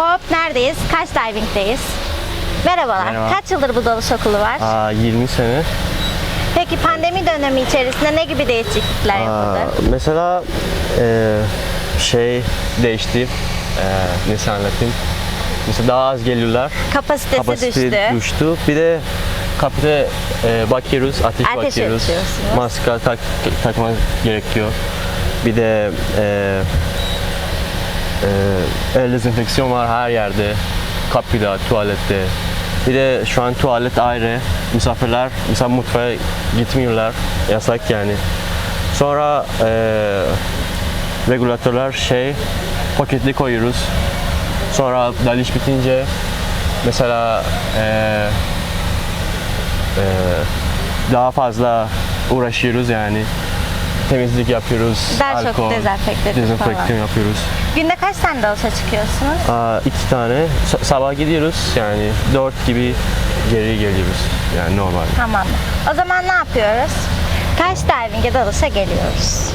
Hop neredeyiz? Kaç diving'deyiz? Merhabalar. Merhaba. Kaç yıldır bu dalış okulu var? Aa, 20 sene. Peki pandemi dönemi içerisinde ne gibi değişiklikler Aa, yapıldı? mesela e, şey değişti. E, nasıl anlatayım? Mesela daha az geliyorlar. Kapasitesi Kapasite düştü. düştü. Bir de kapıda e, bakıyoruz, ateş, Ateş bakıyoruz. Maske tak, takmak gerekiyor. Bir de e, e, el dezenfeksiyon var her yerde. Kapıda, tuvalette. Bir de şu an tuvalet ayrı. Misafirler mesela mutfağa gitmiyorlar. Yasak yani. Sonra e, regülatörler şey paketli koyuyoruz. Sonra dalış bitince mesela e, e, daha fazla uğraşıyoruz yani. Temizlik yapıyoruz. Daha çok dezenfekte dezenfekte falan. yapıyoruz. Günde kaç tane dalışa çıkıyorsunuz? Aa, iki tane. Sa- sabah gidiyoruz yani dört gibi geri geliyoruz. Yani normal. Tamam. O zaman ne yapıyoruz? Kaç diving'e dalışa geliyoruz?